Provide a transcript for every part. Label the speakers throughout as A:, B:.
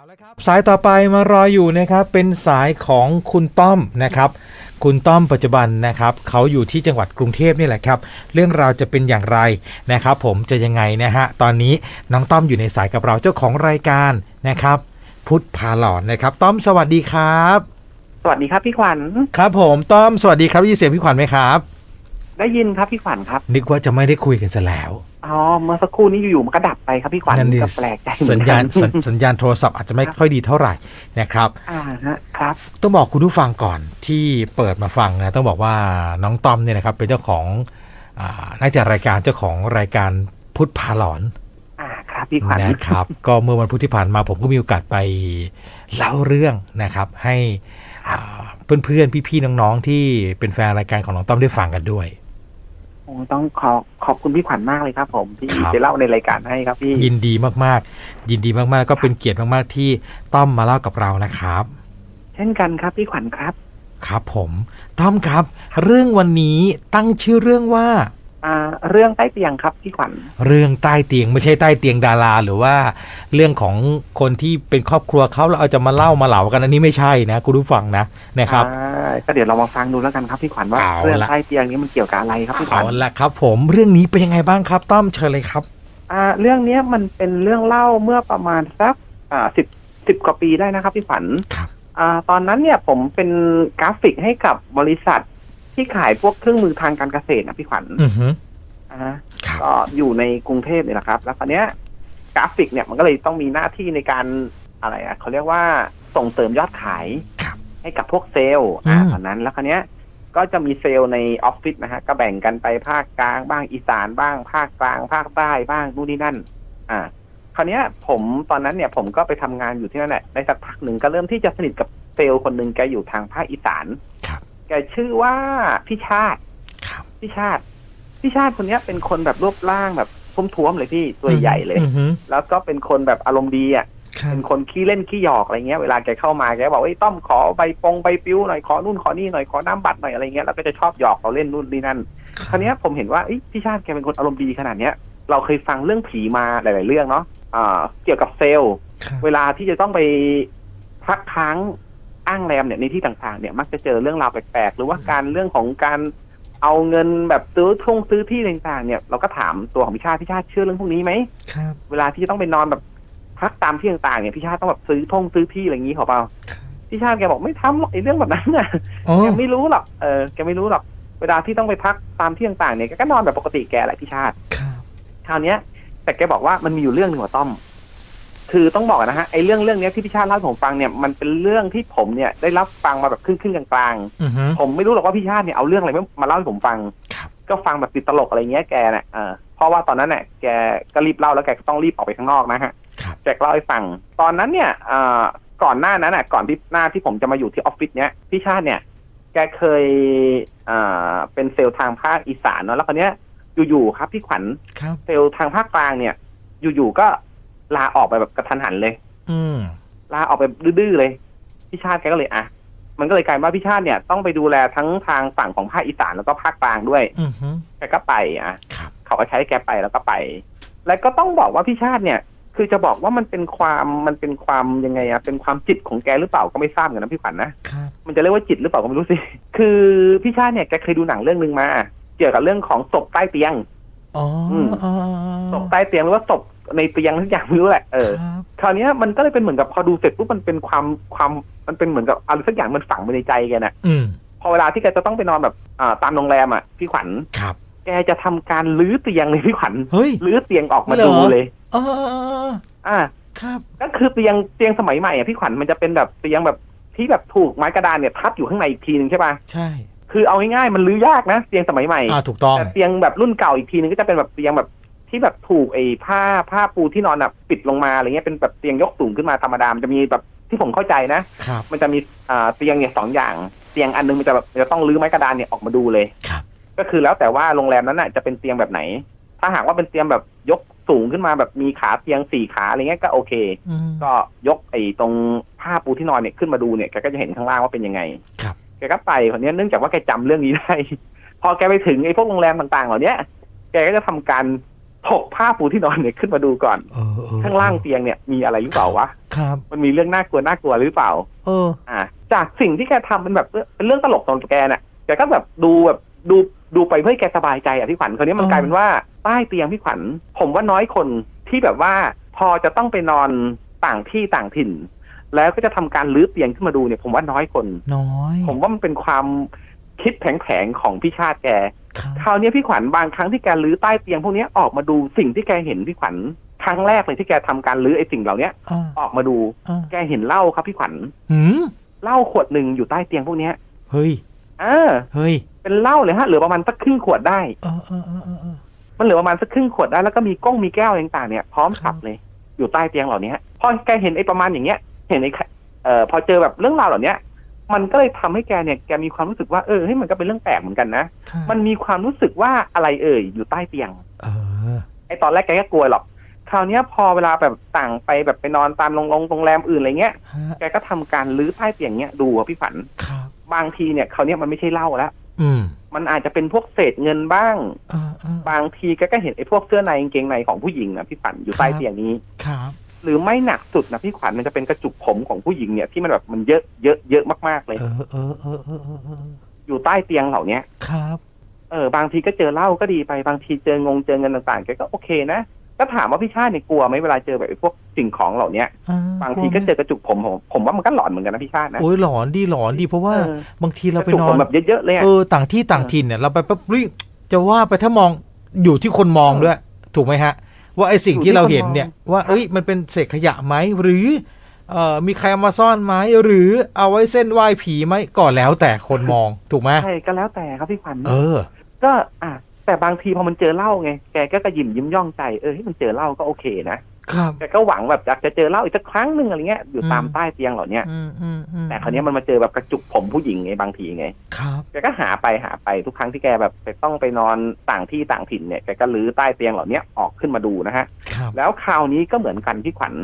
A: เอาละครับสายต่อไปมารออยู่นะครับเป็นสายของคุณต้อมนะครับ คุณต้อมปัจจุบันนะครับเขาอยู่ที่จังหวัดกรุงเทพนี่แหละครับ เรื่องราวจะเป็นอย่างไรนะครับ ผมจะยังไงนะฮะตอนนี้น้องต้อมอยู่ในสายกับเราเจ้าของรายการนะครับ พุทธพาหลอนนะครับ ต้อมสวัสดีครับ
B: สวัสดีครับพี่ขวัญ
A: ครับผมต้อมสวัสดีครับได้ยินเสียงพี่ขวัญไหมครับ
B: ได้ยินครับพี่ขวัญครับ
A: นึกว่าจะไม่ได้คุยกันซะแล้ว
B: อ๋อเมื่อสักครู่นี้อยู่ๆมันก็ดับไปครับพี่ขวัญ
A: นั่นดิ
B: ก็แปลกใจเหมื
A: สั
B: อ
A: ญ
B: น
A: ญา
B: กั
A: ณ
B: น
A: สัญสัญญาณโทรศัพท์อาจจะไม่ค่อยดีเท่าไหร่นะครับ
B: อ่าฮะครับ
A: ต้องบอกคุณผู้ฟังก่อนที่เปิดมาฟังนะต้องบอกว่าน้องต้อมเนี่ยนะครับเป็นเจ้าของอาน่าจะรายการเจ้าของรายการพุทธพาหลอน
B: อ่าครับพี่ขวัญ
A: นะครับ ก็เมื่อวันพุธที่ผ่านมาผมก็มีโอกาสไปเล่าเรื่องนะครับ ให้อ่าเพื่อนๆพี่ๆน้องๆที่เป็นแฟนรายการของน้องต้อมได้ฟังกันด้วย
B: โอ้ ต้องขอขอบคุณพี่ขวัญมากเลยครับ ผมที่
A: ครับ
B: ไปเล่าในรายการให้ครับพี่
A: ยินดีมากๆ ยินดีมากๆแล้วก็เป็นเกียรติมากๆ ที่ต้อมมาเล่ากับเรานะครับ
B: เช่นกันครับพี่ขวัญครับ
A: ครับผมต้อมครับ เรื่องวันนี้ตั้งชื่อเรื่องว่า
B: อ่าเรื่องใต้เตียงครับพี่ขวัญ
A: เรื่องใต้เตียงไม่ใช่ใต้เตียงดารา หรือว่า เรื่องของคนที่เป็นครอบครัวเขาแล้วเอาจะมาเล่ามาเหลากันอันนี้ไม่ใช่นะคุณผู้ฟังนะนะครับ
B: อ่าก็เดี๋ยวเรามาฟังดูแล้วกันครับพี่ขวัญว่า
A: เอาละ
B: เรื่องใต้เตียงนี้มันเกี่ยวกับอะไรครับพี่ขวั
A: เอา
B: ญ
A: ละครับ ผมเรื่องนี้เป็นยังไงบ้างครับต้อมเชิญเลยครับ
B: อ่าเรื่องเนี้ยมันเป็นเรื่องเล่าเมื่อประมาณสักอ่าสิบสิบกว่าปีได้นะครับพี่ขวัญ
A: ครับ
B: อ่าตอนนั้นเนี่ยผมเป็นกราฟิกให้กับบริษัท ที่ขายพวกเครื่องมือทางการเกษตรนะพี่ขวัญ
A: อือฮึ
B: อ่า
A: ครับ
B: ก็อยู่ในกรุงเทพเนี่ยแหละครับ แล้วคราวเนี้ยกราฟิกเนี่ยมันก็เลยต้องมีหน้าที่ในการอะไรอะเขาเรียกว่าส่งเสริมยอดขาย
A: ครับ
B: ให้กับพวกเซลล์อ่า
A: อืม
B: ตอนนั้นแล้วคราวเนี้ยก็จะมีเซลล์ในออฟฟิศนะฮะก็แบ่งกันไปภาคกลางบ้างอีสานบ้าง ภาคกลาง ภาคใต้บ้างนู่นนี่นั่น อ่า คราวเนี้ย ผมตอนนั้นเนี่ย ผมก็ไปทำงานอยู่ที่นั่นแหละในสักพักหนึ่งก็เริ่มที่จะสนิทกับเซลล์คนหนึ่งแกอยู่ทางภาคอีสาน
A: ครับ
B: แกชื่อว่าพี่ชาติ
A: ครับ
B: พี่ชาติพี่ชาติคนเนี้ยเป็นคนแบบรูปร่างแบบท้วมๆเลยพี่ตัวใหญ่เลย
A: อือฮึ
B: แล้วก็เป็นคนแบบอารมณ์ดีอะ
A: ครับ
B: เป็นคนขี้เล่นขี้หยอกอะไรเงี้ยเวลาแกเข้ามาแกบอกว่าไอ้ยต้อมขอใบปงใบปิ้วหน่อยขอนู่นขอนี่หน่อยขอน้ำบัตรหน่อยอะไรเงี้ยแล้วก็จะชอบหยอกเราเล่นนู่นนี่นั่นคราวเนี้ยผมเห็นว่าเอ้ยพี่ชาติแกเป็นคนอารมณ์ดีขนาดเนี้ย เราเคยฟังเรื่องผีมาหลาย ๆ เรื่องเนาะอ่าเกี่ยวกับเซลล์
A: ครับ
B: เวลาที่จะต้องไปพักค้าง อ้างแรมเนี่ยในที่ต่างๆเนี่ยมักจะเจอเรื่องราวแปลกๆ หรือว่าการเรื่องของการเอาเงินแบบซื้อท่งซื้อที่ต่างๆ เนี่ยเราก็ถามตัวของพี่ชาติพี่ชาติเชื่อเรื่องพวกนี้ไหม
A: ครับ
B: เวลาที่จะต้องไปนอนแบบพักตามที่ต่างๆเนี่ยพี่ชาติต้องแบบซื้อท่งซื้อที่อะไรอย่างนี้เขาเปล่า
A: ครับ
B: พี่ชาติแกบอกไม่ทำหรอกไอ้เรื่องแบบนั้นน่ะ
A: อ๋อ
B: แกไม่รู้หรอกเออแกไม่รู้หรอกเวลาที่ต้องไปพักตามที่ต่างๆเนี่ยแกก็นอนแบบปกติแกแหละพี่ชาติ
A: ครับ
B: คราวเนี้ย แต่แกบอกว่ามันมีอยู่เรื่องหนึ่งว่าต้อม คือต้องบอกนะฮะไอ้เรื่องเรื่องเนี้ยที่พี่ชาติเล่าให้ผมฟังเนี่ยมันเป็นเรื่องที่ผมเนี่ยได้รับฟังมาแบบครึ่งครึ่งๆกลาง
A: อือฮึ
B: ๆผมไม่รู้หรอกว่าพี่ชาติเนี่ยเอาเรื่องอะไรมาเล่าให้ผมฟัง
A: ครับ
B: ก็ฟังแบบติดตลกอะไรเงี้ยแกเนี่ยเออเพราะว่าตอนนั้นเนี่ยแกก็รีบเล่าแล้วแกก็ต้องรีบออกไปข้างนอกนะฮะ
A: ครับ
B: แกก็เล่าให้ฟัง ตอนนั้นเนี่ยเอ่อก่อนหน้านั้นน่ะ ก่อนที่หน้าที่ผมจะมาอยู่ที่ออฟฟิศเนี้ย พี่ชาติเนี่ย แกเคยเอ่อเป็นเซลล์ทางภาคอีสานเนาะ แล้วคนเนี้ย อยู่ๆครับพี่ขวัญ
A: ครับ
B: เซลล์ทางภาคกลางเนี่ย อยู่ๆก็ ลาออกไปแบบกระทันหันเลย
A: อืม
B: ลาออกไปดื้อๆเลยพี่ชาติแกก็เลยอะมันก็เลยกลายว่าพี่ชาติเนี่ยต้องไปดูแลทั้งทางฝั่งของภาคอีสานแล้วก็ภาคกลางด้วย
A: อือฮึ
B: แกก็ไปอะ
A: ครับ
B: เขาก็ใช้แกไปแล้วก็ไป แล้วก็ต้องบอกว่าพี่ชาติเนี่ย คือจะบอกว่ามันเป็นความมันเป็นความยังไงอะเป็นความจิตของแกหรือเปล่าก็ไม่ทราบเหมือนกันนะพี่ขวัญนะ
A: ครับ
B: มันจะเรียกว่าจิตหรือเปล่าก็ไม่รู้สิ คือพี่ชาติเนี่ยแกเคยดูหนังเรื่องหนึ่งมา เกี่ยวกับเรื่องของศพใต้เตียง
A: อ๋อ
B: ม
A: อ๋อ
B: ศพใต้เตียงหรือว่าศพ ในเตียงทุกอย่างไม่รู้แหละเออ
A: ครับ
B: คราวเนี้ยมันก็เลยเป็นเหมือนกับพอดูเสร็จปุ๊บมันเป็นความความมันเป็นเหมือนกับอะไรสักอย่างมันฝังไว้ในใจแกน่ะ
A: อืม
B: พอเวลาที่แกจะต้องไปนอนแบบอ่าตามโรงแรมอะพี่ขวัญ
A: ครับ
B: แกจะทำการลื้อเตียงเลยพี่ขวัญ
A: เฮ้ย
B: ลื้อเตียงออกมา
A: เหรอ
B: ดูเลย
A: อ๋อ
B: อ่า
A: ครับ
B: ก็คือเตียงเตียงสมัยใหม่อะพี่ขวัญมันจะเป็นแบบเตียงแบบที่แบบถูกไม้กระดานเนี่ยทับอยู่ข้างในอีกทีนึงใช่ป่ะ
A: ใช่
B: คือเอาง่ายๆมันลื้อยากนะเตียงสมัยใหม่
A: อ่าถูกต้อง
B: แต่เตียงแบบรุ่นเก่าอีกทีนึงก็จะเป็นแบบเตียงแบบ ที่แบบถูกไอ้ผ้าผ้าปูที่นอนอะปิดลงมาอะไรเงี้ยเป็นแบบเตียงยกสูงขึ้นมาธรรมดามันจะมีแบบที่ผมเข้าใจนะ
A: ครับ
B: มันจะมีอ่าเตียงเนี่ยสองอย่าง เตียงอันนึงมันจะแบบจะต้องรื้อไม้กระดานเนี่ยออกมาดูเลย
A: ครับ
B: ก็คือแล้วแต่ว่าโรงแรมนั้นน่ะจะเป็นเตียงแบบไหน ถ้าหากว่าเป็นเตียงแบบยกสูงขึ้นมาแบบมีขาเตียงสี่ขาอะไรเงี้ยก็โอเค
A: อืม
B: ก็ยกไอ้ตรงผ้าปูที่นอนเนี่ยขึ้นมาดูเนี่ยแกก็จะเห็นข้างล่างว่าเป็นยังไง
A: ครับ
B: แกก็ไปคนนี้ยเนื่องจากว่าแกจำเรื่องนี้ได้ พอแกไปถึงไอ้พวกโรงแรมต่างๆ เหล่าเนี้ยแกก็จะทำการ ถกผ้าปูที่นอนเนี่ยขึ้นมาดูก่อน
A: เออเออ
B: ข้างล่างเตียงเนี่ยมีอะไรหรือเปล่าวะ
A: ครับ
B: มันมีเรื่องน่ากลัวน่ากลัวหรือเปล่า
A: เออ
B: อ่า จากสิ่งที่แกทำเป็นแบบเป็นเรื่องตลกของแกเนี่ยแกก็แบบดูแบบดูดูไปเพื่อให้แกสบายใจอะพี่ขวัญคราวนี้มัน
A: อ๋อ
B: กลายเป็นว่าใต้เตียงพี่ขวัญผมว่าน้อยคนที่แบบว่าพอจะต้องไปนอนต่างที่ต่างถิ่น แล้วก็จะทำการลื้อเตียงขึ้นมาดูเนี่ยผมว่าน้อยคน
A: น้อย
B: ผมว่ามันเป็นความ คิดแผลงๆของพี่ชาติแก
A: ครับ
B: คราวนี้พี่ขวัญบางครั้งที่แกลื้อใต้เตียงพวกเนี้ยออกมาดูสิ่งที่แกเห็นพี่ขวัญครั้งแรกเลยที่แกทำการลื้อไอ้สิ่งเหล่าเนี้ย
A: อ่า
B: ออกมาดู
A: อ่า
B: แกเห็นเหล้าครับพี่ขวัญ
A: หืม
B: เหล้าขวดหนึ่งอยู่ใต้เตียงพวกเนี้ย
A: เฮ้ย
B: เออ
A: เฮ้ย
B: เป็นเหล้าเลยฮะเหลือประมาณสักครึ่งขวดได้
A: เออเออเออเออเออ
B: มันเหลือประมาณสักครึ่งขวดได้แล้วก็มีก้องมีแก้วอะไรต่างๆเนี่ยพร้อม
A: ครั
B: สั
A: บ
B: บเลย อยู่ใต้เตียงเหล่านี้พอแกเห็นไอ้ประมาณอย่างเงี้ย เห็นไอ้เอ่อพอเจอแบบเรื่องราวเหล่าเนี้ย มันก็เลยทำให้แกเนี่ยแกมีความรู้สึกว่าเออให้ยมันก็เป็นเรื่องแปลกเหมือนกันนะ
A: ครับ
B: มันมีความรู้สึกว่าอะไรเอ่ยอยู่ใต้เตียง
A: เออ
B: ไอ้ตอนแรกแกก็กลัวหรอก คราวเนี้ยพอเวลาแบบต่างไปแบบไปนอนตามโรงโรงโรงแรมอื่นอะไรเงี้ย
A: ฮะ
B: แกก็ทำการลื้อใต้เตียงเนี้ยดูอะพี่ฝัน
A: ครับ
B: บางทีเนี่ยคราวเนี้ยมันไม่ใช่เหล้าแล้ว
A: อืม
B: มันอาจจะเป็นพวกเศษเงินบ้าง
A: เออเออ
B: บางทีแกก็เห็นไอ้พวกเสื้อในกางเกงในของผู้หญิงนะพี่ฝันอยู่ใต้
A: ครับ
B: เตียงนี้
A: ครับ
B: หรือไม่หนักสุดนะพี่ขวัญมันจะเป็นกระจุกผมของผู้หญิงเนี่ยที่มันแบบมันเยอะเยอะเยอะมากๆเลย
A: เออเออเออเออเออเออ
B: อยู่ใต้เตียงเหล่าเนี้ย
A: ครับ
B: เออบางทีก็เจอเหล้าก็ดีไปบางทีเจองงเจอเงินต่างๆแกก็โอเคนะก็ถามว่าพี่ชาติเนี่ยกลัวไหมเวลาเจอแบบไอ้พวกสิ่งของเหล่าเนี้ย
A: อ่
B: บางทีก็เจอกระจุกผมผมผมว่ามันก็หลอนเหมือนกันนะพี่ชาตินะ
A: โอ้ยหลอนดีหลอนดีเพราะว่า
B: เออบา
A: งทีเรา
B: กระ
A: ไป
B: จุก
A: นอ
B: ผม
A: น
B: แบบเยอะๆเลยอะ
A: เออต่างที่ต่างถิ่นเนี่ยเราไปปั๊บเฮ้ยจะว่าไปถ้ามองอยู่ที่คนมองด้วย ถูกไหมฮะ ว่าไอสิ่งที่เราเห็นเนี่ยว่าเอ้ยมันเป็นเศษขยะไหมหรือเอ่อมีใครเอามาซ่อนไหมหรือเอาไว้เส้นไหว้ผีไหมก็แล้วแต่คนมองถูกไหม
B: ใช่ก็แล้วแต่ครับพี่ขวัญ
A: เออ
B: ก็อะแต่บางทีพอมันเจอเหล้าไงแกก็กระยิมยิ้มย่องใจเออให้มันเจอเหล้าก็โอเคนะ ครับแกก็หวังแบบอยากจะเจอเหล้าอีกสักครั้งหนึ่งอะไรเงี้ยอยู่ตาม
A: อืม
B: ใต้เตียงเหล่าเนี้ย
A: อืมอืมอืม
B: แต่คราวเนี้ยมันมาเจอแบบกระจุกผมผู้หญิงไงบางทีไง
A: ครับ
B: แกก็หาไปหาไปทุกครั้งที่แกแบบไปต้องไปนอนต่างที่ต่างถิ่นเนี่ยแกก็ลื้อใต้เตียงเหล่าเนี้ยออกขึ้นมาดูนะฮะ
A: ครับ
B: แล้วคราวนี้ก็เหมือนกันพี่ขวัญ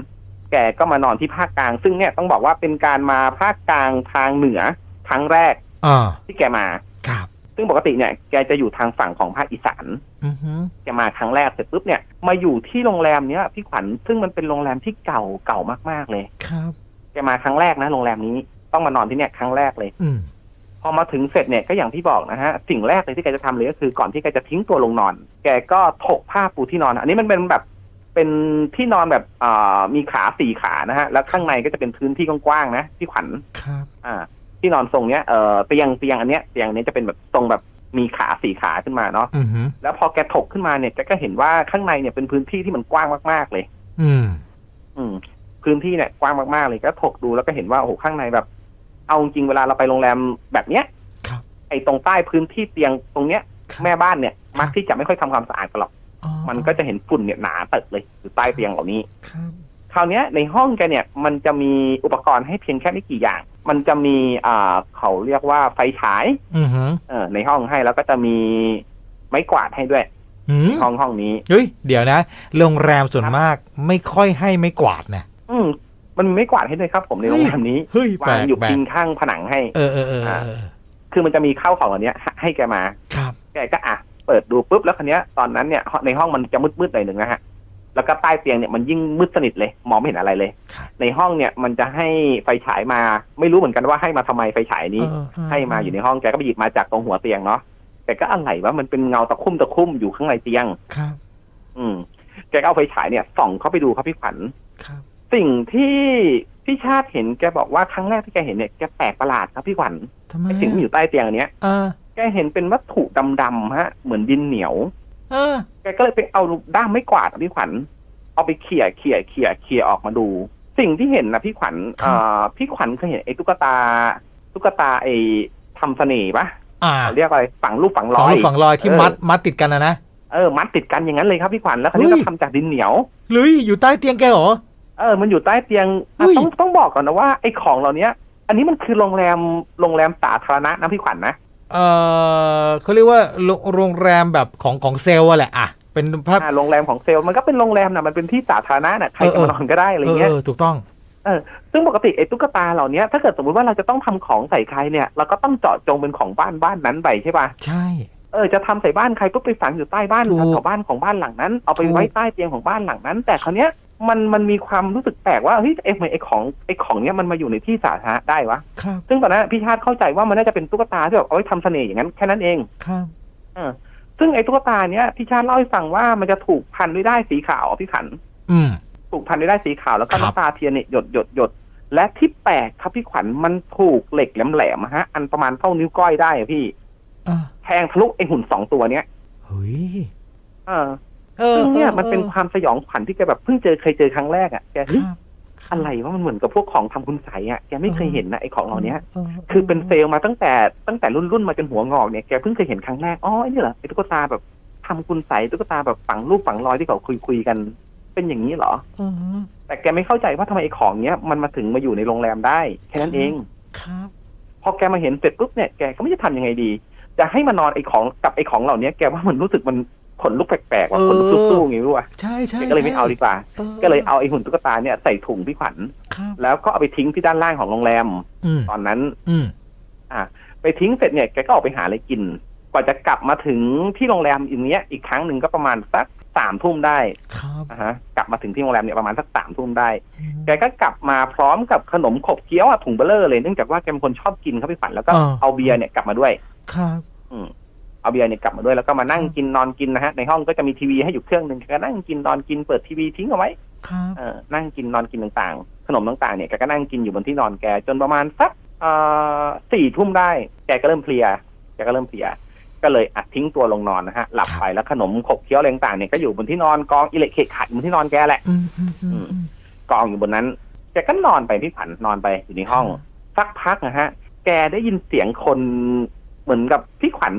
B: แกก็มานอนที่ภาคกลาง ซึ่งเนี่ยต้องบอกว่าเป็นการมาภาคกลางทางเหนือครั้งแรก
A: อ่า
B: ที่แกมา
A: ครับ
B: ซึ่งปกติเนี่ยแกจะอยู่ทางฝั่งของภาคอีสาน
A: อือฮึ
B: แกมาครั้งแรกเสร็จปุ๊บเนี่ยมาอยู่ที่โรงแรมเนี้ยพี่ขวัญซึ่งมันเป็นโรงแรมที่เก่าเก่ามากๆเลย
A: ครับ
B: แกมาครั้งแรกนะโรงแรมนี้ต้องมานอนที่เนี่ยครั้งแรกเลย
A: อืม
B: พอมาถึงเสร็จเนี่ยก็อย่างที่บอกนะฮะสิ่งแรกเลยที่แกจะทำเลยก็คือก่อนที่แกจะทิ้งตัวลงนอน แกก็ถกผ้าปูที่นอน อันนี้มันเป็นแบบเป็นที่นอนแบบอ่ามีขาสี่ขานะฮะ แล้วข้างในก็จะเป็นพื้นที่กว้างๆนะพี่ขวัญ
A: ครับ
B: อ่า ที่นอนทรงเนี้ยเอ่อเตียงเตียงอันเนี้ยเตียงเนี้ยจะเป็นแบบทรงแบบมีขาสี่ขาขึ้นมาเนาะ
A: อือฮึ
B: แล้วพอแกถกขึ้นมาเนี่ยแกก็เห็นว่าข้างในเนี่ยเป็นพื้นที่ที่มันกว้างมากๆเลย
A: อืม
B: อืม พื้นที่เนี่ยกว้างมากๆเลยก็ถกดูแล้วก็เห็นว่าโอ้โหข้างในแบบ เอาจริงๆเวลาเราไปโรงแรมแบบเนี้ย
A: ครับ
B: ไอ้ตรงใต้พื้นที่เตียงตรงเนี้ย
A: ครับ
B: แม่บ้านเนี่ย มักที่จะไม่ค่อยทำความสะอาดกันหรอก
A: อ๋อ
B: มันก็จะเห็นฝุ่นเนี่ยหนาตึกเลยอยู่ใต้เตียงเหล่านี้
A: ครับ
B: คราวเนี้ยในห้องแกเนี่ยมันจะมีอุปกรณ์ให้เพียงแค่ไม่กี่อย่าง มันจะมีอ่าเขาเรียกว่าไฟฉาย
A: อือฮึ
B: เออในห้องให้แล้วก็จะมีไม้กวาดให้ด้วย
A: อืม
B: ห้องห้องนี้
A: เฮ้ยเดี๋ยวนะ โรงแรมส่วนมากไม่ค่อยให้ไม่กวาดนะ
B: อืมมันมีไม้กวาดให้ด้วยครับ ผมในโรงแรมนี้
A: เฮ้ยแปล
B: วาง
A: ก
B: อยู่
A: แปล
B: พิ
A: ก
B: งข้างผนังให้
A: เออเออเออเออเออ
B: คือมันจะมีข้าวของเหล่านี้ให้ให้แกมา
A: ครับ
B: แกก็อะเปิดดูปุ๊บแล้วคันนี้ยตอนนั้นเนี่ยในห้องมันจะมืดๆหน่อยหนึ่งนะฮะ แล้วก็ใต้เตียงเนี่ยมันยิ่งมืดสนิทเลย มองไม่เห็นอะไรเลย
A: ครับ
B: ในห้องเนี่ยมันจะให้ไฟฉายมา ไม่รู้เหมือนกันว่าให้มาทำไมไฟฉายนี้
A: เออเออ
B: ให้มาอยู่ในห้องแกก็ไปหยิบมาจากตรงหัวเตียงเนาะแต่ก็อะไรว่ามันเป็นเงาตะคุ่มตะคุ่มอยู่ข้างในเตียง
A: ครับ
B: อืม แกก็เอาไฟฉายเนี่ยส่องเข้าไปดูครับพี่ขวัญ
A: ครับ
B: สิ่งที่พี่ชาติเห็นแกบอกว่าครั้งแรกที่แกเห็นเนี่ยแกแปลกประหลาดครับพี่ขวัญ
A: ทำไม
B: ไอ้สิ่งที่อยู่ใต้เตียงอันเนี้ย
A: อ่า
B: แกเห็นเป็นวัตถุดำๆฮะ เหมือนดินเหนียว
A: อ่า
B: แกก็เลยไปเอาด้ามไม้กวาดอะพี่ขวัญเอาไปเขี่ยเขี่ยเขี่ยเขี่ยออกมาดู สิ่งที่เห็นนะพี่ขวัญเอ่อพี่ขวัญเคยเห็นไอ้ตุ๊กตา ตุ๊กตาไอ้ทำเสน่ห์ปะ
A: อ่า
B: เขาเรียกอะไรฝังรูปฝังร
A: ฝัง
B: อย
A: ลูกฝังรอยที่
B: เออ
A: มัดมัดติดกันนะนะ
B: เออมัดติดกันอย่างนั้นเลยครับพี่ขวัญแล้วคราวนี้
A: เฮ้
B: ก็
A: ย
B: ทำจากดินเหนียว
A: หรืออยู่ใต้เตียงแกเหรอ
B: เออ มันอยู่ใต้เตียงอะ
A: เฮ้ย
B: ต้องต้องบอกก่อนนะว่าไอ้ของเหล่านี้อันนี้มันคือโรงแรมโรงแรมสาธารณะนะพี่ขวัญนะ
A: เออเขาเรียกว่าโรโรงแรมแบบของของเซลล์อะแหละอะเป็นภาพ
B: อ่าโรงแรมของเซลล์มันก็เป็นโรงแรมนะมันเป็นที่สาธารณะน่ะใคร
A: เออ
B: จะ
A: เออ
B: มานอนก็ได้อะไร
A: เออ
B: เงี้ย
A: เออถูกต้อง
B: ซึ่งปกติไอ้ตุ๊กตาเหล่านี้ถ้าเกิดสมมติว่าเราจะต้องทำของใส่ใครเนี่ยเราก็ต้องเจาะจงเป็นของบ้านบ้านนั้นไปใช่ป่ะ
A: ใช่
B: เออจะทำใส่บ้านใครปุ๊บไปฝังอยู่ใต้บ้าน
A: ถูก
B: แถวบ้านของบ้านหลังนั้นเอาไป
A: ถูก
B: ไว้ใต้เตียงของบ้านหลังนั้น แต่คราวเนี้ย มันมันมีความรู้สึกแปลกว่าเฮ้ยไอ้ทำไมไอ้ของไอ้ของเนี้ยมันมาอยู่ในที่สาธารณะได้วะ
A: ครับ
B: ซึ่งตอนนั้นพี่ชาติเข้าใจว่ามันน่าจะเป็นตุ๊กตาที่แบบเอาไว้ทำเสน่ห์อย่างนั้นแค่นั้นเอง
A: ครับ
B: เออซึ่งไอ้ตุ๊กตาเนี้ยพี่ชาติเล่าให้ฟังว่ามันจะถูกพันด้วยได้ายสีขาวพี่ขัน
A: อืม
B: ถูกพันด้วยได้ายสีขาวแล้วก็
A: ครับ
B: น้ำตาเทียนเนี่ยหยดหยดหยดและที่แปลกครับพี่ขวัญมันถูกเหล็กแหลมๆอะฮะ อันประมาณเท่านิ้วก้อยได้อะพี่
A: อ่า
B: แทงทะลุไอ้หุ่นสองตัวเนี้ย
A: เฮ้ย
B: เออ
A: ออ
B: ซึ่งเนี่ย
A: ออ
B: มันเป็นความสยองขวัญที่แกแบบเพิ่งเจอเคยเจอครั้งแรกอะแก
A: ค
B: เฮ้ย
A: รับ
B: อะไรว่ามันเหมือนกับพวกของทำคุณใสยอะแกไม่เคยเห็นนะไอ้ของเหล่านี้
A: อ
B: คือเป็นเซลล์มาตั้งแต่ตั้งแต่รุ่นรุ่นๆมาจนหัวงอกเนี่ยแกเพิ่งเคยเห็นครั้งแรกอ๋อไอ้นี่เหรอไอ้ตุ๊กตาแบบทำคุณใสยตุ๊กตาแบบฝังรูปฝังรอยที่เขาคุยคุยๆกัน เป็นอย่างนี้เหรอ
A: อืม
B: แต่แกไม่เข้าใจว่าทำไมไอ้ของเนี้ยมันมาถึงมาอยู่ในโรงแรมได้แค่นั้นเอง
A: ครับ
B: พอแกมาเห็นเสร็จปุ๊บเนี่ยแกก็ไม่รู้จะทำยังไงดี จะให้มานอนไอ้ของกับไอ้ของเหล่านี้แกว่ามันรู้สึกมัน ขนลุกแปลกๆว่ะขนลุกสู้ๆอย่างนี้รู้ป่ะ
A: ใช่ใช่
B: แกก็เลยไม่เอาดีกว่า ก็เลยเอาไอ้หุ่นตุ๊กตาเนี่ยใส่ถุงพี่ขวัญ
A: ครับ
B: แล้วก็เอาไปทิ้งที่ด้านล่างของโรงแรม
A: อืม
B: ตอนนั้น
A: อืม
B: อะไปทิ้งเสร็จเนี่ยแกก็ออกไปหาอะไรกินกว่าจะกลับมาถึงที่โรงแรมอีกเนี้ยอีกครั้งหนึ่งก็ประมาณสักสามทุ่มได้
A: ครับ
B: นะฮะ กลับมาถึงที่โรงแรมเนี่ยประมาณสักสามทุ่มได้
A: อืม
B: แกก็กลับมาพร้อมกับขนมขบเคี้ยวอะถุงเบลเลอร์เลยเนื่องจากว่าแกเป็นคนชอบกินครับพี่ฝันแล้วก็
A: อ่า
B: เอาเบียร์เนี่ยกลับมาด้วย
A: ครับ
B: อืม เอาเบียร์เนี่ยกลับมาด้วยแล้วก็มานั่งกินนอนกินนะฮะในห้องก็จะมีทีวีให้อยู่เครื่องหนึ่งแกก็นั่งกินนอนกินเปิดทีวีทิ้งเอาไว้
A: ครับ
B: เออนั่งกินนอนกินต่างๆ ขนมต่างๆเนี่ยแกก็นั่งกินอยู่บนที่นอนแกจนประมาณสักเอ่อสี่ทุ่มได้แกก็เริ่มเพลียแกก็เริ่มเพลียก็เลยอัดทิ้งตัวลงนอนนะฮะหลับไปแล้วขนมขบเคี้ยวอะไรต่างๆเนี่ยก็อยู่บนที่นอนกองอิเล็กเคขาดอยู่บนที่นอนแกแหละ
A: อืมอืมอืมอืม
B: กองอยู่บนนั้นแกก็นอนไปพี่ผันนอนไปอยู่ในห้อง สักพักนะฮะแกได้ยินเสียงคนเหมือนกับพี่ขวัญ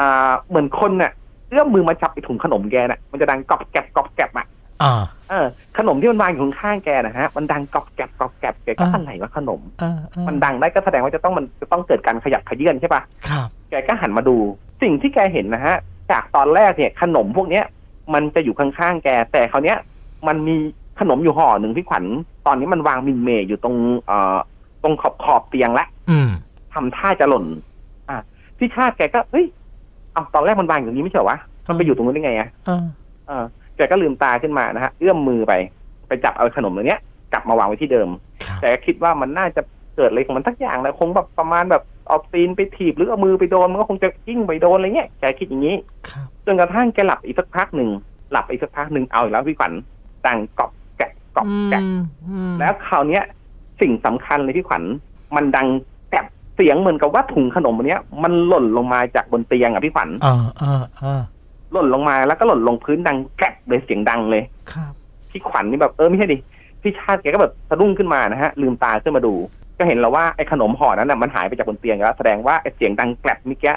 B: อ่าเหมือนคนน่ะเอื้อมมือมาจับไอ้ถุงขนมแกน่ะมันจะดังกรอบแกรบกรอบแกรบอะ
A: อ่า
B: เออ ขนมที่มันวางอยู่ข้างๆแกนะฮะ มันดังกรอบแกรบกรอบแกรบแกก็
A: อ่า
B: อะไรวะขนม
A: อ่าอ่า
B: มันดังได้ก็แสดงว่าจะต้องมันจะต้องเกิดการขยับขยื่นใช่ปะ
A: ครับ
B: แกก็หันมาดู สิ่งที่แกเห็นนะฮะ จากตอนแรกเนี่ยขนมพวกเนี้ย มันจะอยู่ข้างๆแก แต่คราวเนี้ย มันมีขนมอยู่ห่อหนึ่งพี่ขวัญตอนนี้มันวางมินเมย์อยู่ตรงเอ่อตรงขอบขอบเตียงละ
A: อืม
B: ทำท่าจะหล่น อะพี่ชาติแกก็เฮ้ย เอาตอนแรกมันวางอยู่ตรงนี้ไม่ใช่เหรอวะมันไปอยู่ตรงนู้นได้ไงอะ
A: อ่า
B: เออแกก็ลืมตาขึ้นมานะฮะเอื้อมมือไป ไปจับเอาขนมตัวเนี้ย กลับมาวางไว้ที่เดิม
A: ครับ
B: แต่คิดว่ามันน่าจะเกิดอะไรของมันสักอย่างแหละคงแบบประมาณแบบเอาตีนไปถีบหรือเอามือไปโดนมันก็คงจะกิ้งไปโดนอะไรเงี้ยแกคิดอย่างนี้
A: ครับ
B: จนกระทั่งแกหลับอีกสักพักหนึ่งหลับอีกสักพักหนึ่งเอาอีกแล้วพี่ขวัญดังกรอบแกะกรอบแกะ
A: อืมอืม
B: แล้วคราวเนี้ย สิ่งสำคัญเลยพี่ขวัญมันดังแกะ เสียงเหมือนกับว่าถุงขนมอันเนี้ย มันหล่นลงมาจากบนเตียงอะพี่ขวัญ
A: อ่าอ่าอ่า
B: หล่นลงมาแล้วก็หล่นลงพื้นดังแกะเลยเสียงดังเลย
A: ครับ
B: พี่ขวัญนี่แบบเออไม่ใช่ดิพี่ชาติแกก็แบบสะดุ้งขึ้นมานะฮะ ลืมตาขึ้นมาดู ก็เห็นแล้วว่าไอ้ขนมห่อนั้นน่ะมันหายไปจากบนเตียงแล้ว แสดงว่าไอ้เสียงดังแกลบเมื่อกี้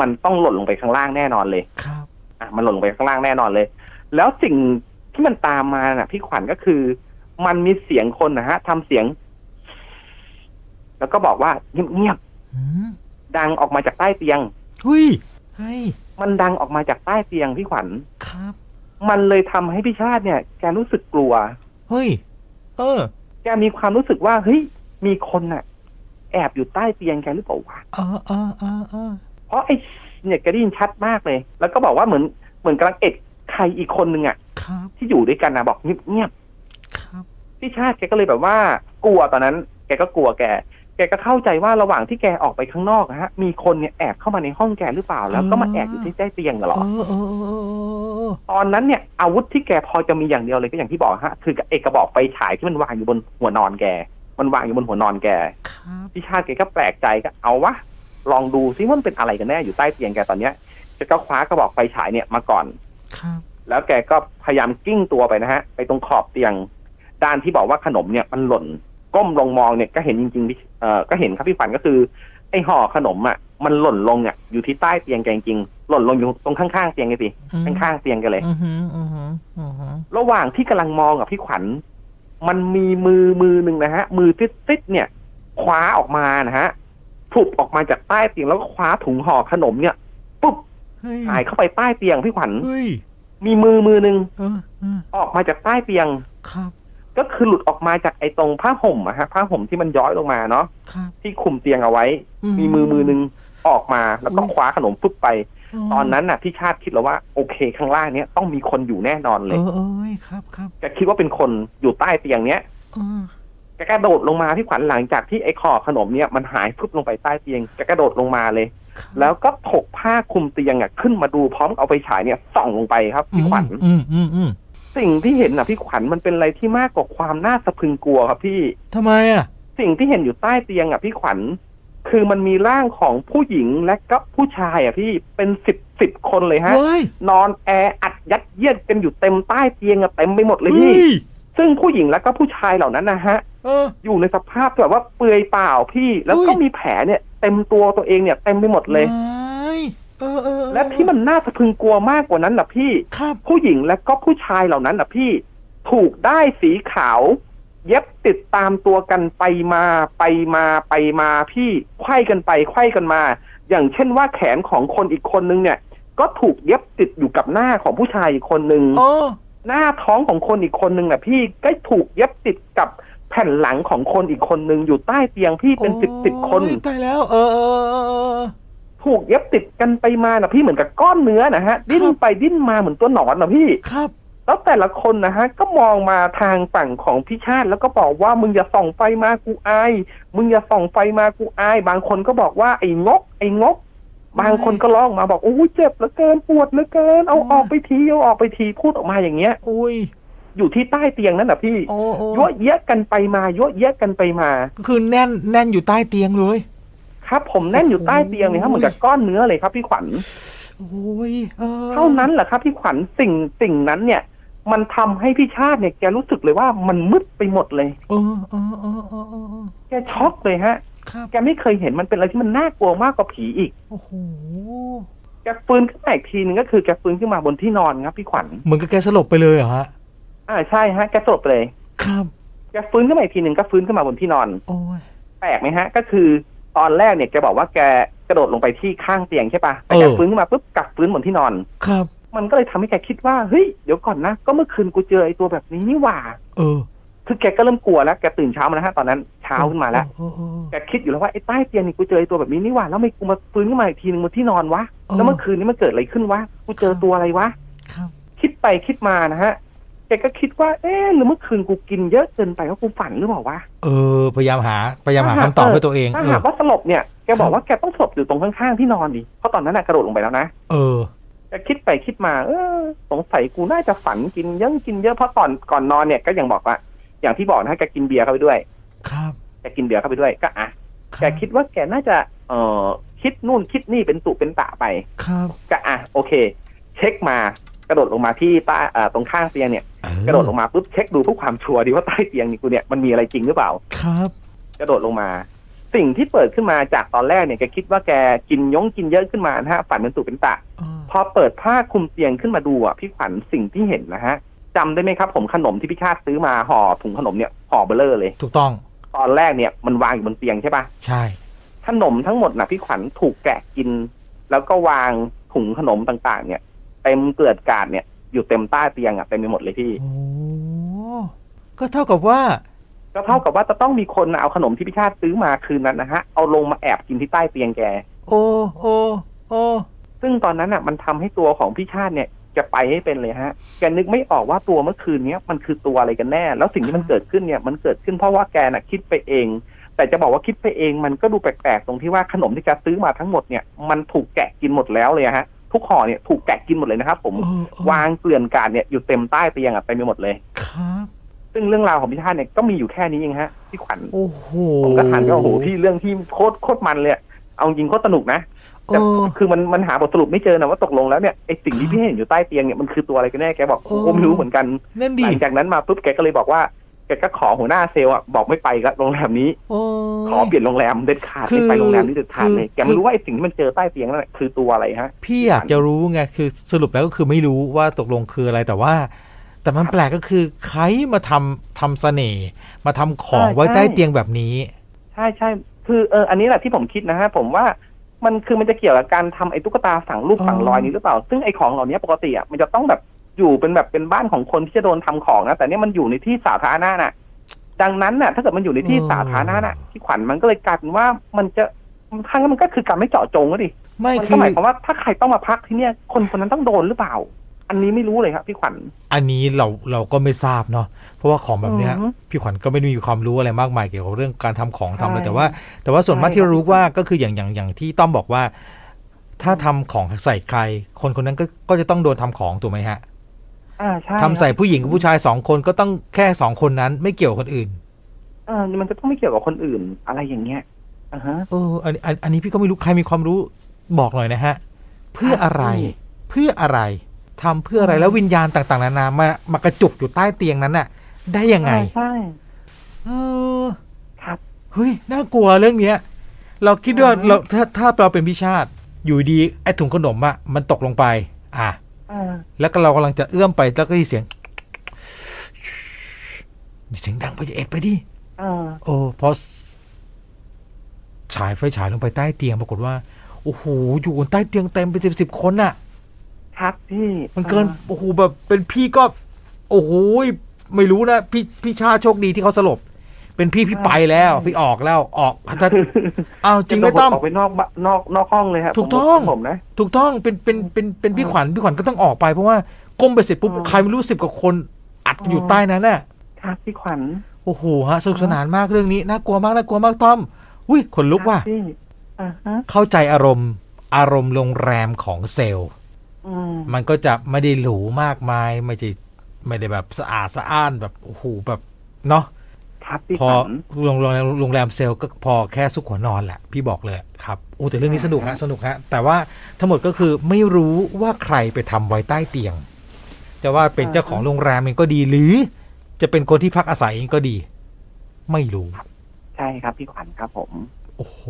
B: มันต้องหล่นลงไปข้างล่างแน่นอนเลย
A: ครับ
B: อะมันหล่นลงไปข้างล่างแน่นอนเลย แล้วสิ่งที่มันตามมาน่ะ พี่ขวัญก็คือ มันมีเสียงคนนะฮะทำเสียง แล้วก็บอกว่าเงียบ
A: อืม
B: ๆดังออกมาจากใต้เตียง
A: หุยเฮ้ย
B: มันดังออกมาจากใต้เตียงพี่ขวัญ
A: ครับ
B: มันเลยทำให้พี่ชาติเนี่ย แกรู้สึกกลัว
A: เฮ้ยเออ
B: แกมีความรู้สึกว่าเฮ้ยมีคนน่ะแอบอยู่ใต้เตียงแกหรือเปล่าวะ
A: อ่าอ่าอ่าอ่า
B: เพราะไอ้เนี่ยแกได้ยินชัดมากเลย แล้วก็บอกว่าเหมือนเหมือนกำลังเอ็ดใครอีกคนหนึ่งอะ
A: ครับ
B: ที่อยู่ด้วยกันนะบอกเงียบ
A: ครับ
B: ๆพี่ชาติแกก็เลยแบบว่ากลัวตอนนั้น แกก็กลัวแก แกก็เข้าใจว่าระหว่างที่แกออกไปข้างนอกนะฮะ มีคนเนี่ยแอบเข้ามาในห้องแกหรือเปล่า แล้วก็มาแอบอยู่ที่ใต้เตียงเหรอ
A: เออเออเออเออ
B: ตอนนั้นเนี่ยอาวุธที่แกพอจะมีอย่างเดียวเลยก็อย่างที่บอกฮะ คือไอ้กระบอกไฟฉายที่มันวางอยู่บนหัวนอนแก มันวางอยู่บนหัวนอนแก
A: ครับ
B: พี่ชาติแกก็แปลกใจก็เอาวะลองดูซิว่ามันเป็นอะไรกันแน่อยู่ใต้เตียงแกตอนเนี้ยแกก็คว้ากระบอกไฟฉายเนี่ยมาก่อน
A: ครับ
B: แล้วแกก็พยายามกิ้งตัวไปนะฮะ ไปตรงขอบเตียง ด้านที่บอกว่าขนมเนี่ยมันหล่น ก้มลงมองเนี่ยก็เห็นจริงๆพี่ เอ่อก็เห็นครับพี่ฝันก็คือ ไอ้ห่อขนมอะมันหล่นลงอะอยู่ที่ใต้เตียงแกจริงๆหล่นลงอยู่ตรงข้างๆเตียงไงสิ
A: อืม
B: ข้างๆเตียงแกเลย
A: อือหืออือหืออือหือ
B: ระหว่างที่กำลังมองกับพี่ขวัญมันมีมือมือหนึ่งนะฮะ มือซิดๆเนี่ย คว้าออกมานะฮะผุบออกมาจากใต้เตียงแล้วก็คว้าถุงห่อขนมเนี่ยปุ๊บ
A: เฮ้ย
B: หายเข้าไปใต้เตียงพี่ขวัญ
A: เฮ้ย
B: มีมือมือหนึ่ง
A: เออเออ
B: ออกมาจากใต้เตียง
A: ครับ
B: ก็คือหลุดออกมาจากไอ้ตรงผ้าห่มอะฮะผ้าห่มที่มันย้อยลงมาเนาะ
A: ครับ
B: ที่คุมเตียงเอาไว้มีมือมือหนึ่งออกมาแล้วก็คว้าขนมปุ๊บไป ตอนนั้นน่ะพี่ชาติคิดแล้วว่าโอเคข้างล่างเนี้ยต้องมีคนอยู่แน่นอนเล
A: เอย อเอยครับครับ
B: แกคิดว่าเป็นคนอยู่ใต้เตียงเนี้ย
A: เออ
B: แกกระโดดลงมาพี่ขวัญหลังจากที่ไอ้ขอขนมเนี่ยมันหายพุบลงไปใต้เตียงแกกระโดดลงมาเลย
A: ครับ
B: แล้วก็ถกผ้าคลุมเตียงอะขึ้นมาดูพร้อมเอาไปฉายเนี่ยส่องลงไปครับพี่ขวัญ
A: อืมอืมอืม
B: สิ่งที่เห็นน่ะพี่ขวัญมันเป็นอะไรที่มากกว่าความน่าสะพรึงกลัวครับพี่
A: ทำไมอะ
B: สิ่งที่เห็นอยู่ใต้เตียงอะพี่ขวัญ คือมันมีร่างของผู้หญิงและก็ผู้ชายอะพี่เป็นสิบสิบคนเลยฮะ
A: เฮ้ย
B: นอนแออัดยัดเยียดกันอยู่เต็มใต้เตียงอะเต็มไปหมดเลย
A: เฮ้
B: พี่
A: ย
B: ซึ่งผู้หญิงและก็ผู้ชายเหล่านั้นนะฮะ
A: เออ
B: อยู่ในสภาพแบบว่าเปลือยเปล่าพี่ แล้วก็
A: อุ้ย
B: มีแผลเนี่ย เต็มตัวตัวเองเนี่ยเต็มไปหมดเลย
A: ไม่เออ เออเออ
B: และที่มันน่าสะพรึงกลัวมากกว่านั้นน่ะพี่
A: ครับ
B: ผู้หญิงและก็ผู้ชายเหล่านั้นน่ะพี่ ถูกได้ายสีขาว เย็บติดตามตัวกันไปมาไปมาไปมาพี่ไขว้กันไปไขว้กันมา อย่างเช่นว่าแขนของคนอีกคนนึงเนี่ย ก็ถูกเย็บติดอยู่กับหน้าของผู้ชายอีกคนนึง
A: โอ้
B: หน้าท้องของคนอีกคนนึงน่ะพี่ก็ถูกเย็บติดกับแผ่นหลังของคนอีกคนนึงอยู่ใต้เตียงพี่เป็นสิบสิบคน
A: โอ้ยตายแล้ว เออเออเออเออ
B: ถูกเย็บติดกันไปมาน่ะพี่เหมือนกับก้อนเนื้อนะฮะ ดิ้นไปดิ้นมาเหมือนตัวหนอนนะพี่
A: ครับ
B: แล้วแต่ละคนนะฮะก็มองมาทางฝั่งของพี่ชาติแล้วก็บอกว่ามึงอย่าส่องไฟมากูอาย มึงอย่าส่องไฟมากูอาย บางคนก็บอกว่าไอ้งก ไอ้งก บางคนก็ร้องมาบอกโอ้ยเจ็บเหลือเกินปวดเหลือเกิน เอาออกไปทีเอาออกไปทีพูดออกมาอย่างเงี้ย
A: อุ้ย
B: อยู่ที่ใต้เตียงนั่นน่ะพี่
A: โอ้โอ้
B: ยั่วเยะกันไปมายั่วเยะกันไปมา
A: ก็คือแน่นแน่นอยู่ใต้เตียงเลย
B: ครับ ผมแน่นอยู่ใต้เตียงเลยครับเหมือนกับก้อนเนื้อเลยครับพี่ขวัญ
A: โอ้ยออ
B: เท่านั้นแหละครับพี่ขวัญสิ่งสิ่งนั้นเนี่ย มันทำให้พี่ชาติเนี่ยแกรู้สึกเลยว่ามันมืดไปหมดเลย
A: เออเออเออเออเออเออ
B: แกช็อกเลยฮะ
A: ครับ
B: แกไม่เคยเห็นมันเป็นอะไรที่มันน่ากลัวมากกว่าผีอีก
A: โอ้โห
B: แกฟื้นขึ้นมาอีกทีนึงก็คือแกฟื้นขึ้นมาบนที่นอนครับพี่ขวัญ
A: เหมือนกับแกสลบไปเลยเหรอฮะ
B: อ่าใช่ฮะแกสลบไปเลย
A: ครับ
B: แกฟื้นขึ้นมาอีกทีหนึ่งก็ฟื้นขึ้นมาบนที่นอน
A: โอ้ย
B: แปลกไหมฮะ ก็คือ ตอนแรกเนี่ยแกบอกว่าแกกระโดดลงไปที่ข้างเตียงใช่ปะแต่แกฟื้นขึ้นมาปุ๊บกลับฟื้นบนที่นอน
A: ครับ
B: มันก็เลยทำให้แกคิดว่าเฮ้ยเดี๋ยวก่อนนะก็เมื่อคืนกูเจอไอ้ตัวแบบนี้นี่หว่า
A: เออ
B: คือแกก็เริ่มกลัวแล้วแกตื่นเช้ามาแล้วฮะตอนนั้นเช้าขึ้นมาแล้ว
A: เออเออเออ
B: แกคิดอยู่แล้วว่าไอ้ใต้เตียงนี่กูเจอไอ้ตัวแบบนี้นี่หว่าแล้วไม่กูมาฟื้นขึ้นมาอีกทีนึงบนที่นอนวะ
A: เออ
B: แล้วเมื่อคืนนี้มันเกิดอะไรขึ้นวะกูเจอตัวอะไรวะ
A: ครับ
B: คิดไปคิดมานะฮะแกก็คิดว่า เอ๊ะหรือเมื่อคืนกูกินเยอะเกินไปว่ากูฝันหรือเปล่าวะ
A: เออ พยายามหา พยายามหา
B: ถ้าหาก
A: คำตอบ
B: เออ
A: ให้ตัวเอง
B: ถ้า
A: เอ
B: หา
A: อ
B: กว่าสลบเนี่ย แกบอกว่าแกต้องสลบอยู่ตรงข้างๆที่นอนดิ เพราะตอนนั้นน่ะกระโดดลงไปแล้วนะ
A: เออ
B: แกคิดไปคิดมา เออ สงสัยกูน่าจะฝันกินเยอะกินเยอะเพราะตอนก่อนนอนเนี่ยก็ยังบอกว่า อย่างที่บอกนะฮะแกกินเบียร์เข้าไปด้วย
A: ครับ
B: แกกินเบียร์เข้าไปด้วย ก็อะ
A: รับ
B: แกคิดว่าแกน่าจะ เอ่อคิดนู่นคิดนี่เป็นตุเป็นตะไป
A: ครับ
B: ก็อะ โอเค เช็คมา กระโดดลงมาที่ใต้เอ่อตรงข้างเตียงเนี่ย
A: เออก
B: ระโดดลงมาปุ๊บเช็คดูเพื่อความชัวร์ดีว่าใต้เตียงนี่กูเนี่ยมันมีอะไรจริงหรือเปล่า
A: ครับ
B: กระโดดลงมา สิ่งที่เปิดขึ้นมาจากตอนแรกเนี่ยแกคิดว่าแกกินยงกินเยอะขึ้นมานะฮะฝันเป็นตุเป็นตะ
A: เออ
B: พอเปิดผ้าคลุมเตียงขึ้นมาดูอะพี่ขวัญสิ่งที่เห็นนะฮะจำได้ไหมครับ ผมขนมที่พี่ชาติซื้อมาห่อถุงขนมเนี่ยห่อเบลเลอร์เลย
A: ถูกต้อง
B: ตอนแรกเนี่ยมันวางอยู่บนเตียงใช่ปะ
A: ใช่
B: ขนมทั้งหมดนะพี่ขวัญถูกแกะกิน แล้วก็วางถุงขนมต่างๆ เนี่ย เต็มเกลือดกราดเนี่ย อยู่เต็มใต้เตียงอะเต็มไปหมดเลยพี่
A: โอ้ก็เท่ากับว่า
B: ก็เท่ากับว่าจะต้องมีคนเอาขนมที่พี่ชาติซื้อมาคืนนั้นนะฮะเอาลงมาแอบกินที่ใต้เตียงแก
A: โอ้โอ้โอ้
B: ซึ่งตอนนั้นอะ มันทำให้ตัวของพี่ชาติเนี่ยจะไปให้เป็นเลยฮะ แกนึกไม่ออกว่าตัวเมื่อคืนเนี้ยมันคือตัวอะไรกันแน่ แล้วสิ่งที่มันเกิดขึ้นเนี่ยมันเกิดขึ้นเพราะว่าแกน่ะคิดไปเอง แต่จะบอกว่าคิดไปเองมันก็ดูแปลกๆตรงที่ว่าขนมที่แกซื้อมาทั้งหมดเนี่ยมันถูกแกะกินหมดแล้วเลยฮะ ทุกห่อเนี่ยถูกแกะกินหมดเลยนะครับ ผม
A: เออเออ
B: วางเกลื่อนกลาดเนี่ยอยู่เต็มใต้เตียงอะเต็มไปหมดเลย
A: ครับ
B: ซึ่งเรื่องราวของพี่ชาติเนี่ยก็มีอยู่แค่นี้เองฮะพี่ขวัญ
A: โอ้โห
B: ผมก็หันก็โอ้โหพี่เรื่องที่โคตรโคตรมันเลยอะเอาจริงโคตรสนุกนะแต่
A: เออ
B: คือมันมันหาบทสรุปไม่เจอนะว่าตกลงแล้วเนี่ยไอสิ่งที่พี่เห็นอยู่ใต้เตียงเนี่ยมันคือตัวอะไรกันแน่แกบอก
A: เออ
B: ผมไม่รู้เหมือนกัน
A: นั่น
B: ห
A: ดิ
B: ลังจากนั้นมาปุ๊บแกก็เลยบอกว่า แกก็ขอหัวหน้าเซลล์อะบอกไม่ไปกับโรงแรมนี้
A: โอ้
B: ขอเปลี่ยนโรงแรมเด็ดขาด
A: คือ
B: ไม่ไปโรงแรมนี้เด็ดขาดเลย
A: คือ
B: แกไม่รู้ว่าไอสิ่งที่มันเจอใต้เตียงนั่นนะคือตัวอะไรฮะ
A: พี่อยากจะรู้ไงคือสรุปแล้วก็คือไม่รู้ว่าตกลงคืออะไรแต่ว่า แต่มันแปลกก็คือใครมาทำทำเสน่ห์มาทำของ
B: ใช่
A: ไว้
B: ใช่
A: ใต้เตียงแบบนี้
B: ใช่ใช่คือเอออันนี้แหละที่ผมคิดนะฮะผมว่ามันคือมันจะเกี่ยวกับการทำไอ้ตุ๊กตาฝังรูป
A: อ๋อ
B: ฝังรอยนี้หรือเปล่า ซึ่งไอ้ของเหล่านี้ปกติอะมันจะต้องแบบ อยู่เป็นแบบเป็นบ้านของคนที่จะโดนทำของนะแต่เนี่ยมันอยู่ในที่สาธารณะน่ะ ดังนั้นน่ะ ถ้าเกิดมันอยู่ในที่สาธารณะน่ะที่ขวัญมันก็เลยกลายเป็นว่ามันจะถ้างั้นมันก็คือการไม่เจาะจงก็ดิ
A: ไม่
B: มัน
A: คื
B: ก็
A: อ
B: หมายความว่าถ้าใครต้องมาพักที่เนี่ย คนคนนั้นต้องโดนหรือเปล่า อันนี้ไม่รู้เลยครับพี่ขวัญ
A: อันนี้เราเราก็ไม่ทราบเนาะเพราะว่าของแบบเนี้ย
B: อือฮึ
A: พี่ขวัญก็ไม่ได้มีความรู้อะไรมากมายเกี่ยวกับเรื่องการทำของทำอะไร
B: ใช่
A: แต่ว่า แต่ว่าส่วนมาก
B: ใช่
A: ที่
B: ครับ
A: รู้ว่าก็คืออย่างอย่างอย่างที่ต้อมบอกว่า ถ้าทำของใส่ใคร คนคนนั้นก็ก็จะต้องโดนทำของถูกไหมฮะ
B: อ่าใช่
A: ทำใส่ผู้หญิงกับผู้ชายสองคนก็ต้องแค่สองคนนั้น ไม่เกี่ยวกับคนอื่น
B: เออมันจะต้องไม่เกี่ยวกับคนอื่น อะไรอย่างเงี้ยอ่าฮะ
A: เอออันอันอันนี้พี่ก็ไม่รู้ใครมีความรู้บอกหน่อยนะฮะ เพื่ออะไร
B: พี่
A: เพื่ออะไรทำเพื่ออะไร
B: อืม
A: แล้ววิญญาณต่างๆนานามามากระจุกอยู่ใต้เตียงนั้นน่ะ ได้ยังไง
B: อ่าใช่
A: เออ
B: ครับ
A: เฮ้ย น่ากลัวเรื่องเนี้ย เราคิดว่า
B: อืม
A: เราถ้าถ้าเราเป็นพิชาติ อยู่ดีไอ้ถุงขนมอะมันตกลงไป อะ
B: อ่า
A: แล้วก็เรากำลังจะเอื้อมไปแล้วก็ได้ยินเสียงเสียงดังไปจะเอ็ดไปดิ
B: อ่า
A: โอ้พอฉายไฟฉายลงไปใต้เตียงปรากฏว่าโอ้โหอยู่บนใต้เตียงเต็มไปสิบสิบคนน่ะ
B: ครับพี่
A: มันเกิน
B: อ่า
A: โอ้โหแบบเป็นพี่ก็ โอ้โหไม่รู้นะพี่พี่ชาโชคดีที่เขาสลบ เป็นพี่พี่ไปแล้ว พี่ออกแล้วออกถ้าอ้าวจริงไหมต้อม
B: ออกไปนอกบ้านนอกนอกห้องเลยครับ
A: ถูกต้อง
B: ผมนะ
A: ถูกต้องเป็นเป็นเป็นเป็นพี่ขวัญพี่ขวัญก็ต้องออกไปเพราะว่าก้มไปเสร็จปุ๊บ
B: อืม
A: ใครไม่รู้สิบกว่าคนอัดอยู่
B: อืม
A: ใต้นั้นน่ะ
B: ครับพี่ขวัญ
A: โอ้โหฮะสนุกสนานมากเรื่องนี้น่ากลัวมากน่ากลัวมากต้อมอุ้ยขนลุกว่ะ
B: ครับพี่อ่าฮะ
A: เข้าใจอารมณ์ อารมณ์โรงแรมของเซลล์
B: อืม
A: มันก็จะไม่ได้หรูมากมาย ไม่ได้ไม่ได้แบบสะอาดสะอ้านแบบโอ้โหแบบเนาะ
B: ครับพี่
A: พอ
B: ขวัญ
A: โรงโรงแรมโรงแรมเซลล์ก็พอแค่ซุกหัวนอนแหละ พี่บอกเลยครับโอ้แต่เรื่องนี้สนุกฮะสนุกฮะแต่ว่าทั้งหมดก็คือไม่รู้ว่าใครไปทำไว้ใต้เตียง จะว่าเป็นเจ้าของโรงแรมเองก็ดีหรือ จะเป็นคนที่พักอาศัยเองก็ดี ไม่รู้
B: ใช่ครับพี่ขวัญครับผม
A: โอ้โห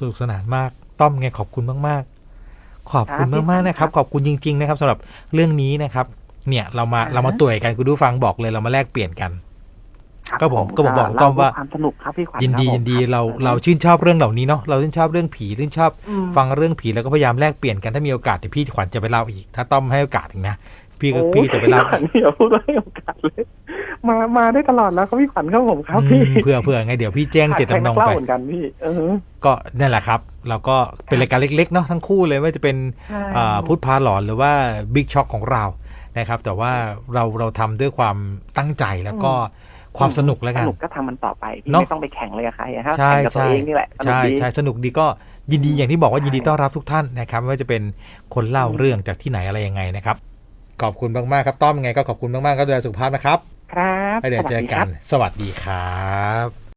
A: สนุกสนานมาก ต้อมไงขอบคุณมากๆ ขอบคุณ
B: ครับ
A: มากๆนะครับ
B: ครับ
A: ขอบคุณจริง ๆ นะครับสำหรับเรื่องนี้นะครับ เนี่ยเรามา
B: อ่าฮะ
A: เรามาต่วยกันคุณผู้ฟังบอกเลยเรามาแลกเปลี่ยนกัน
B: ครับ
A: ก็ผมก็บอกบอกต้อมว่า
B: เล่ความสนุกครับพี่ขวัญ
A: ยินดี
B: ครับผม
A: ยินดี
B: คบ
A: เรา
B: อืม
A: เราชื่นชอบเรื่องเหล่านี้เนาะเราชื่นชอบเรื่องผีชื่นชอบ
B: อืม
A: ฟังเรื่องผีแล้วก็พยายามแลกเปลี่ยนกันถ้ามีโอกาสเดี๋ยวพี่ขวัญจะไปเล่าอีก ถ้าต้อมให้โอกาสอีกนะพี่ก็
B: โอ้
A: พี่ก็จะไปเล่า
B: พี่ขวัญอย่าพูดให้โอกาสเลย มามาได้ตลอดแล้วครับพี่ขวัญครับผมครับ
A: อื
B: พี่
A: มเพื่อเพื่อไงเดี๋ยวพี่แจ้งเจต
B: ใคร
A: จำน
B: นั
A: ง
B: กเล่า
A: ไป
B: เหมือนกันพี่เออ
A: ก็นั่นแหละครับเราก็เป็นรายการเล็กๆเนาะทั้งคู่เลยไม่ว่าจะเป็น
B: ใช่
A: อ่าพุทธพาหลอนหรือว่าบิ๊กช็อคของเรานะครับ แต่ว่าเราเราทำด้วยความตั้งใจแล้วก็ ความสนุกแล้วกัน
B: สนุกก็ทำมันต่อไปพี่
A: เนอะ
B: ไม่ต้องไปแข่งเลยกับใครอะครับ
A: ใช่
B: แข่งกับตัว
A: ใช่
B: เองนี่แหละสนุก
A: ใช่
B: ดี
A: ใช่สนุกดีก็ยินดีอย่างที่บอกว่า
B: ใช่
A: ยินดีต้อนรับทุกท่านนะครับไม่ว่าจะเป็นคนเล่า
B: อืม
A: เรื่องจากที่ไหนอะไรยังไงนะครับ ขอบคุณมากๆครับต้อมยังไงก็ขอบคุณมากๆก็ดูแลสุขภาพนะครับ
B: ครับ
A: แล้วเดี๋ยวเจอ
B: สวัสดี
A: กั
B: ครั
A: น
B: บ
A: สวัสดีครับ